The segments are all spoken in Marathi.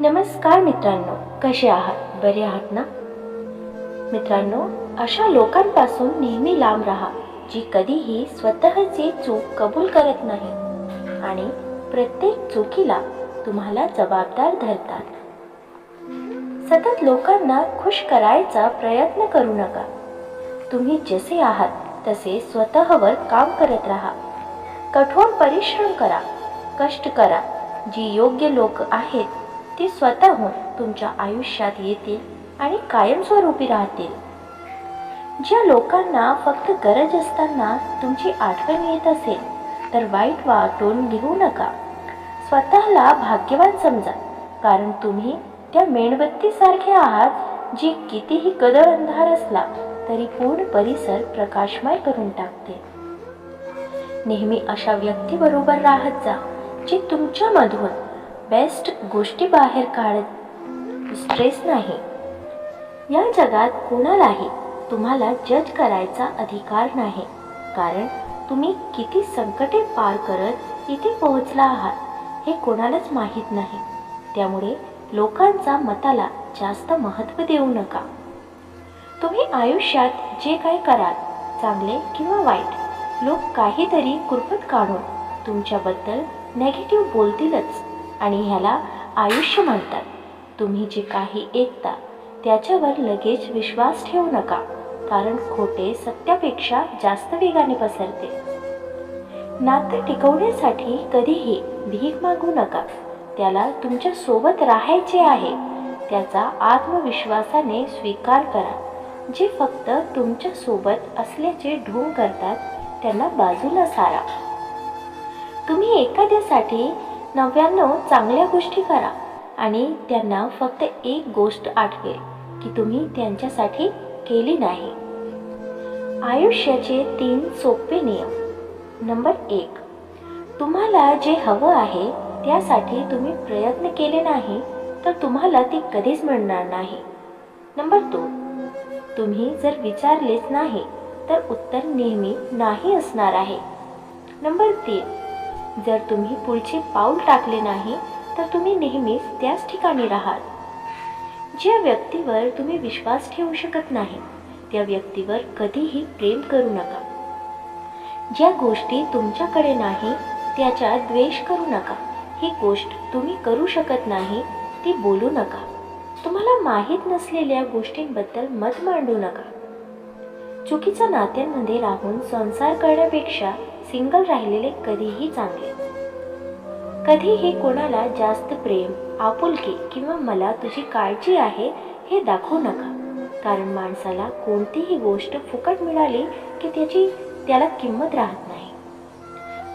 नमस्कार मित्रांनो कसे आहात? बरे आहात ना? मित्रांनो अशा लोकांपासून नेहमी लांब राहा जी कधीही स्वतःची चूक कबूल करत नाही. आणि प्रत्येक चुकीला तुम्हाला जबाबदार धरतात. सतत लोकांना खुश करायचा प्रयत्न करू नका. तुम्ही जसे आहात तसे स्वतःवर काम करत राहा. कठोर परिश्रम करा कष्ट करा जी योग्य लोक आहेत ती स्वतःहून तुमच्या आयुष्यात येतील आणि कायमस्वरूपी राहतील. ज्या लोकांना फक्त गरज असताना तुमची आठवण येत असेल तर वाईट वाटून घेऊ नका. स्वतःला भाग्यवान समजा कारण तुम्ही त्या मेणबत्तीसारखे आहात जी कितीही गदळ अंधार असला तरी पूर्ण परिसर प्रकाशमय करून टाकते. नेहमी अशा व्यक्तीबरोबर राहत जा जी तुमच्यामधून बेस्ट गोष्टी बाहेर काढत स्ट्रेस नाही. या जगात कोणालाही तुम्हाला जज करायचा अधिकार नाही. कारण तुम्ही किती संकटे पार करत इथे पोहोचला आहात हे कोणालाच माहीत नाही. त्यामुळे लोकांचा मताला जास्त महत्त्व देऊ नका. तुम्ही आयुष्यात जे काही कराल चांगले किंवा वाईट लोक काहीतरी कुरपत काढून तुमच्याबद्दल नेगेटिव्ह बोलतीलच. आणि ह्याला आयुष्य म्हणतात. तुम्ही जे काही ऐकता त्याच्यावर लगेच विश्वास ठेवू नका कारण खोटे सत्यापेक्षा जास्त वेगाने पसरते. नातं टिकवण्यासाठी कधीही भीक मागू नका. त्याला तुमच्यासोबत राहायचे आहे. त्याचा आत्मविश्वासाने स्वीकार करा. जे फक्त तुमच्यासोबत असल्याचे ढोंग करतात त्यांना बाजूला सारा. तुम्ही एखाद्यासाठी नव्याण्णव चांगल्या गोष्टी करा. आणि त्यांना फक्त एक गोष्ट आठवेल की तुम्ही त्यांच्यासाठी केली नाही. आयुष्याचे तीन सोपे नियम. नंबर एक तुम्हाला जे हवं आहे त्यासाठी तुम्ही प्रयत्न केले नाही तर तुम्हाला ते कधीच मिळणार नाही. नंबर दोन तुम्ही जर विचारलेच नाही तर उत्तर नेहमी नाही असणार आहे. नंबर तीन जर तुम्ही पुढचे पाऊल टाकले नाही तर तुम्ही नेहमीच त्याच ठिकाणी राहाल. ज्या व्यक्तीवर तुम्ही विश्वास ठेवू शकत नाही त्या व्यक्तीवर कधीही प्रेम करू नका. ज्या गोष्टी तुमच्याकडे नाही त्याचा द्वेष करू नका. ही गोष्ट तुम्ही करू शकत नाही ती बोलू नका. तुम्हाला माहीत नसलेल्या गोष्टींबद्दल मत मांडू नका. चुकीच्या नात्यांमध्ये राहून संसार करण्यापेक्षा सिंगल राहिलेले कधीही चांगले. कधीही कोणाला जास्त प्रेम आपुलकी किंवा मला तुझी काळजी आहे हे दाखवू नका. कारण माणसाला कोणतीही गोष्ट फुकट मिळाली की त्याची त्याला किंमत राहत नाही.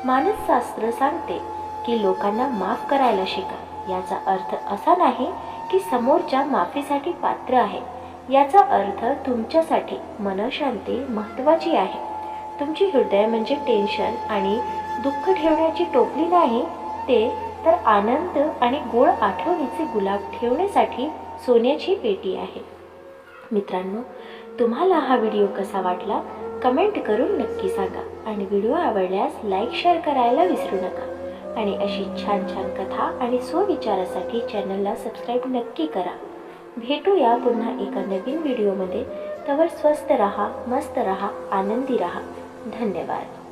मानसशास्त्र सांगते की लोकांना माफ करायला शिका. याचा अर्थ असा नाही की समोरच्या माफीसाठी पात्र आहे. याचा अर्थ तुमच्यासाठी मनशांती महत्त्वाची आहे. तुमची हृदय म्हणजे टेन्शन आणि दुःख ठेवण्याची टोपली नाही ते तर आनंद आणि गोड आठवणीचे गुलाब ठेवण्यासाठी सोन्याची पेटी आहे. मित्रांनो तुम्हाला हा व्हिडिओ कसा वाटला? कमेंट करून नक्की सांगा आणि व्हिडिओ आवडल्यास लाईक शेअर करायला विसरू नका. आणि अशी छान छान कथा आणि स्वविचारासाठी चॅनलला सबस्क्राईब नक्की करा. भेटूया पुन्हा एका नवीन व्हिडिओमध्ये. तवर स्वस्त रहा मस्त रहा आनंदी रहा. धन्यवाद.